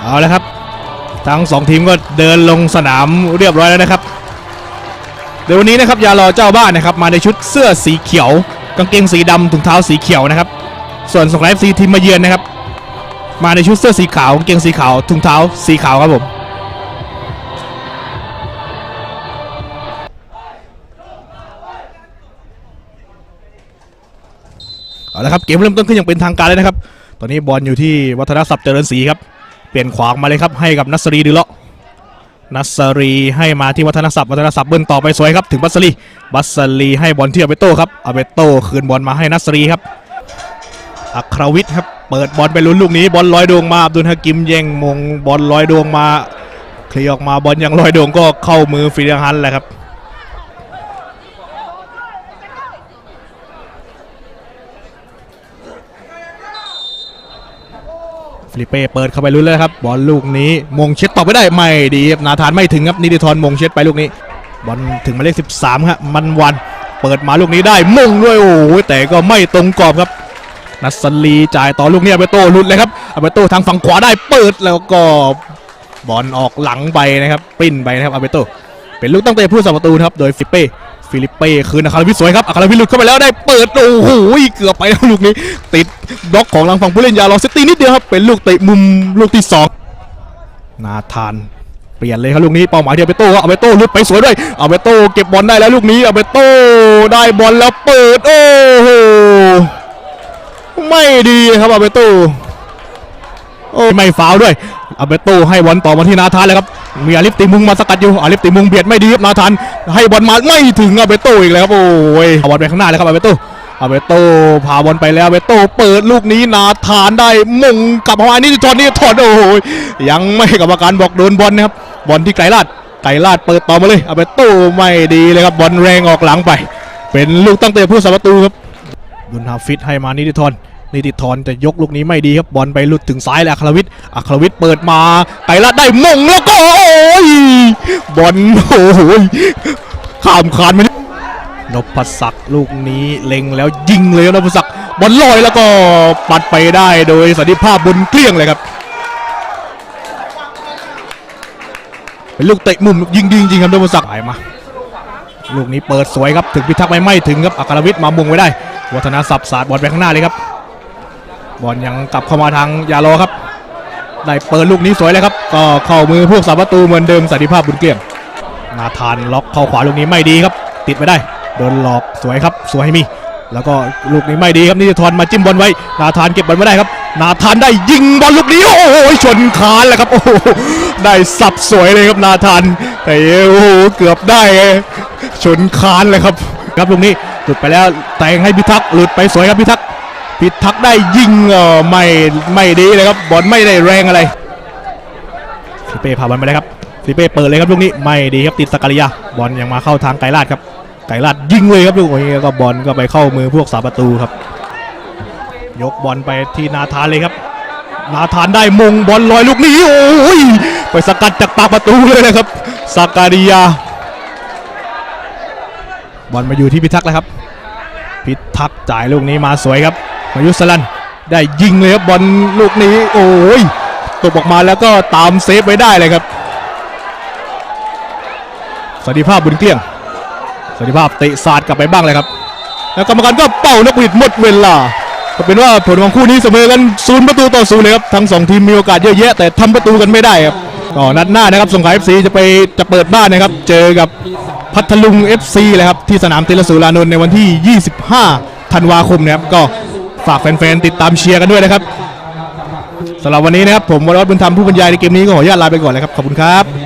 เอาละครับ ทั้งสองทีมก็เดินลงสนามเรียบร้อยแล้วนะครับเดี๋ยววันนี้นะครับยาลอเจ้าบ้านนะครับมาในชุดเสื้อสีเขียว กางเกงสีดำถุงเท้าสีเขียวนะครับ ส่วนสงขลาซีทีมมาเยือนนะครับ มาในชุดเสื้อสีขาวกางเกงสีขาวถุงเท้าสีขาวครับผมเอาละครับเกมเริ่มต้นขึ้นอย่างเป็นทางการเลยนะครับ ตอนนี้บอลอยู่ที่วัฒนศัพท์เจริญศรีครับ ปลี่ยนขวางมาเลยครับให้กับนัสรีดือเลาะนัสรีให้มาที่วัฒนศัพท์วัฒนศัพท์เบิ้ลต่อไปสวยครับถึงบัสลีบัสลีให้บอลที่อาเบโต้ครับอาเบโต้คืนบอลมาให้นัสรีครับอัครวิทย์ครับเปิดบอลไปลุ้นลูกนี้บอลลอยดวงมาอับดุลฮากิมแย่งมงบอลลอยดวงมาเคลียร์ออกมาบอลยังลอยดวงก็เข้ามือฟิลิปฮันแหละครับ ฟิลิเป้เปิดเข้าไปลุ้นเลยครับบอลลูกนี้มงเช็ดต่อไม่ได้ไม่ดีนาธานไม่ถึงครับนิติธรมงเช็ดไปลูกนี้บอลถึงหมายเลข13ครับมันวันเปิดมาลูกนี้ได้มงด้วยโอ้แต่ก็ไม่ตรงกรอบครับนัสลีจ่ายต่อลูกนี้อาเบโต้ลุดเลยครับอาเบโต้ทางฝั่งขวาได้เปิดแล้วก็บอลออกหลังไปนะครับปิ้นไปนะครับอาเบโต้เป็นลูกตั้งเตะผู้สาประตูครับโดยฟิลิเป้ ฟิลิปเป้คืนอาคารวิทย์สวยครับอาคารวิทย์หลุดเข้าไปแล้วได้เปิดโอ้โหเกือบไปแล้วลูกนี้ ติดบล็อกของทางฝั่งผู้เล่นยาลอซิตี้นิดเดียวครับเป็นลูกเตะมุมลูกที่สองนาธานเปลี่ยนเลยครับลูกนี้เป้าหมายที่อาเบโต้ครับอาเบโต้ลุดไปสวยด้วยอาเบโต้เก็บบอลได้แล้วลูกนี้อาเบโต้ได้บอลแล้วเปิดโอ้โหไม่ดีครับอาเบโต้โอ้ไม่ฟาวด้วยอาเบโต้ให้บอลต่อมาที่นาธานเลยครับ มีอาลิฟติมุงมาสกัดอยู่อาลิฟติมุงเบียดไม่ดีครับนาธานให้บอลมาไม่ถึงอาเบโต้อีกแล้วครับโอ้ยเอาบอลไปข้างหน้าเลยครับอาเบโต้อาเบโต้พาบอลไปแล้วอาเบโต้เปิดลูกนี้นาธานได้มงกลับมานี่ทอนนี่ถอดโอ้โหยังไม่กรรมการบอกโดนบอลนะครับบอลที่ไกลลาดไกลลาดเปิดต่อมาเลยอาเบโต้ไม่ดีเลยครับบอลแรงออกหลังไป เป็นลูกตั้งเตะผู้สาประตูครับบุญฮาฟิตให้มานิติธร นิติธรแต่ยกลูกนี้ไม่ดีครับบอลไปหลุดถึงซ้ายแหล้วอัครวิทย์อัครวิทย์เปิดมาไกลลาดได้มงแล้วก็โอ้ยบอลโอ้โหข้ามคานมันนพศักดิ์ลูกนี้เล็งแล้วยิงเลยครับนพศักดิ์บอลลอยแล้วก็ปัดไปได้โดยสันติภาพบนเกลี้ยงเลยครับเป็นลูกเตะมุมยิงดีจริงครับนพศักดิ์ไปมาลูกนี้เปิดสวยครับถึงพิทักษ์ไม่ไม่ถึงครับอัครวิทย์มามุงไว้ได้ วัฒนาศัพท์สาดบอลไปข้างหน้าเลยครับ บอลยังกลับเข้ามาทางยาโลครับ ได้เปิดลูกนี้สวยเลยครับ ก็เข้ามือพวกสาประตูเหมือนเดิมสันติภาพบุญเกลี้ยงนาธานล็อกเข้าขวาลูกนี้ไม่ดีครับ ติดไม่ได้โดนหลอกสวยครับ สวยให้มี แล้วก็ลูกนี้ไม่ดีครับนิติธรมาจิ้มบอลไว้นาธานเก็บบอลไม่ได้ครับ นาธานได้ยิงบอลลูกนี้โอ้โหชนคานแล้วครับโอ้โหได้สับสวยเลยครับนาธานแต่โอ้โหเกือบได้ชนคานเลยครับ ครับลูกนี้หลุดไปแล้วแต่งให้พิทักษ์หลุดไปสวยครับพิทักษ์ พิทักษ์ได้ยิงเออไม่ไม่ดีเลยครับบอลไม่ได้แรงอะไรฟิเป้พาบอลไปเลยครับฟิเป้เปิดเลยครับลูกนี้ไม่ดีครับติดสกาลิยาบอลยังมาเข้าทางไกลลาดครับไกลลาดยิงเลยครับลูกนี้ก็บอลก็ไปเข้ามือพวกสาประตูครับ ยกบอลไปที่นาธานเลยครับ นาธานได้มงบอลลอยลูกนี้โอ้ยไปสกัดจากปากประตูเลยนะครับสกาลิยาบอลมาอยู่ที่พิทักษ์แล้วครับ พิทักษ์จ่ายลูกนี้มาสวยครับ มายุสลันได้ยิงเลยครับบอลลูกนี้โอ้ยตกออกมาแล้วก็ตามเซฟไว้ได้เลยครับสันติภาพบุญเกลี้ยงสันติภาพเตะศาสตร์กลับไปบ้างเลยครับ แล้วกรรมการก็เป่านกหวีดหมดเวลาก็เป็นว่าผลของคู่นี้เสมอกันศูนย์ประตูต่อศูนย์เลยครับทั้งสองทีมมีโอกาสเยอะแยะแต่ทำประตูกันไม่ได้ครับก็นัดหน้านะครับสงขลาเอฟซีจะไปจะเปิดบ้านนะครับ เจอกับพัทลุง FC เลยครับที่สนามติลสุรานนท์ในวันที่ 25 ธันวาคมนะครับก็ ฝากแฟนๆติดตามเชียร์กันด้วยนะครับสำหรับวันนี้นะครับผมวรวัฒน์บุญธรรมผู้บรรยายในเกมนี้ก็ขออนุญาตลาไปก่อนเลยครับขอบคุณครับ